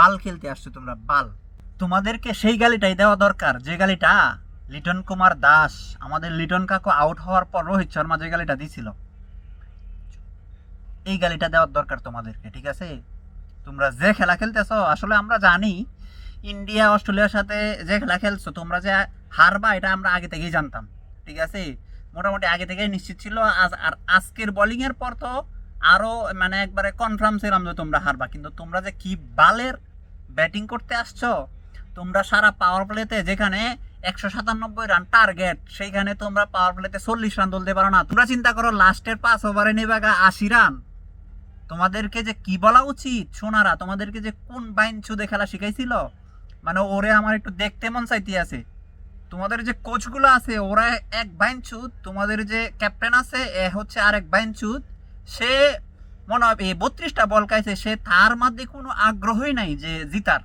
বাল খেলতে আসছো তোমরা, বাল। তোমাদেরকে সেই গালিটাই দেওয়া দরকার, যে গালিটা, লিটন কুমার দাস, আমাদের লিটন কাকু আউট হওয়ার পর রোহিত শর্মা যে গালিটা দিছিল, এই গালিটা দেওয়ার দরকার তোমাদেরকে, ঠিক আছে? তোমরা যে খেলা খেলতেছো, আসলে আমরা জানি ইন্ডিয়া, অস্ট্রেলিয়ার সাথে যে খেলা খেলছো, তোমরা যে হারবা, এটা আমরা আগে থেকেই জানতাম, ঠিক আছে? মোটামুটি আগে থেকেই নিশ্চিত ছিল, আজ- আর আজকের বোলিং এর পর তো আরও মানে একবারে কনফার্ম ছিলাম যে তোমরা হারবা, কিন্তু তোমরা যে কি বালের ব্যাটিং করতে আসছো, তোমরা সারা পাওয়ার প্লেতে যেখানে একশো সাতানব্বই রান টার্গেট সেইখানে তোমরা পাওয়ার প্লেতে চল্লিশ রান তুলতে পারো না। তোমরা চিন্তা করো লাস্টের পাঁচ ওভারে নেবে আশি রান তোমাদেরকে যে কি বলা উচিত, সোনারা, তোমাদেরকে যে কোন বাইন ছুদে খেলা শিখাইছিল? মানে ওরে আমার একটু দেখতে মন চাইতে আছে। তোমাদের যে কোচগুলো আছে, ওরা এক বাইন ছুত তোমাদের যে ক্যাপ্টেন আছে, এ হচ্ছে আরেক বাইন ছুত সে মনে হয় এই বত্রিশটা বল খাইছে, সে তার মধ্যে কোনো আগ্রহই নাই যে জিতার।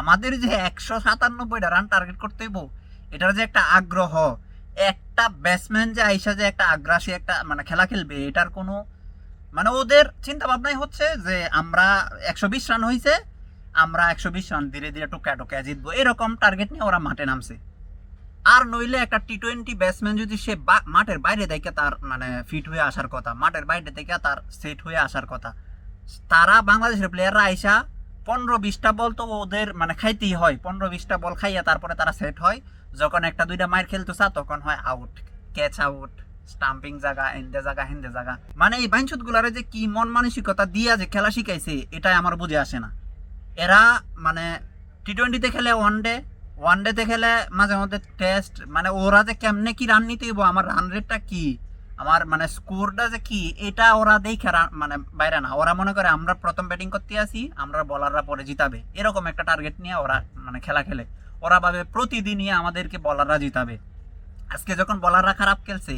আমাদের যে একশো সাতানব্বইটা রান টার্গেট করতে হইব, এটার যে একটা আগ্রহ, একটা ব্যাটসম্যান যে আইসা যে একটা আগ্রাসী একটা মানে খেলা খেলবে, এটার কোনো মানে ওদের চিন্তা ভাবনাই হচ্ছে যে আমরা একশো বিশ রান হয়েছে আমরা একশো বিশ রান ধীরে ধীরে টোকা টোকা জিতবো, এরকম টার্গেট নিয়ে ওরা মাঠে নামছে। আর নইলে একটা টি টোয়েন্টি ব্যাটসম্যান যদি সে মাঠের বাইরে থেকে তার মানে ফিট হয়ে আসার কথা, মাঠের বাইরে থেকে তার সেট হয়ে আসার কথা, তারা বাংলাদেশের প্লেয়াররা আইসা পনেরো বিশটা বল তো ওদের মানে খাইতেই হয়। পনেরো বিশটা বল খাইয়া তারপরে তারা সেট হয়। যখন একটা দুইটা মাইর খেলতে চা তখন হয় আউট ক্যাচ আউট স্টাম্পিং জায়গা, এন্দে জায়গা, হেন্দে জায়গা। মানে এই বাইনচুত গুলারে যে কি মন মানসিকতা দিয়া যে খেলা শিখাইছে, এটাই আমার বুঝে আসে না। এরা মানে টি টোয়েন্টিতে খেলে ওয়ান ডে ওয়ান ডেতে খেলে মাঝে মধ্যে টেস্ট মানে ওরা যে কেমনে কি রান নিতে আমার রান রেটটা কি? আমার মানে স্কোরটা যে কি, এটা ওরা দেখে মানে বাইরে না। ওরা মনে করে আমরা প্রথম ব্যাটিং করতে আসি, আমরা বলাররা পরে জিতাবে। এরকম একটা টার্গেট নিয়ে ওরা মানে খেলা খেলে। ওরা ভাবে প্রতিদিনই আমাদেরকে বলাররা জিতাবে। আজকে যখন বলাররা খারাপ খেলছে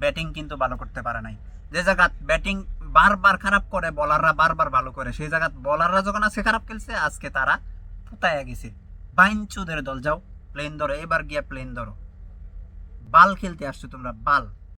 ব্যাটিং কিন্তু ভালো করতে পারে নাই। যে জায়গা ব্যাটিং বারবার খারাপ করে বলাররা বারবার ভালো করে, সেই জায়গা বলাররা যখন আজকে খারাপ খেলছে, আজকে তারা পুতায়া গেছে। বাইনচুদের দল যাও প্লেন ধরো এবার গিয়া প্লেন ধরো। বাল খেলতে আসছো তোমরা বাল।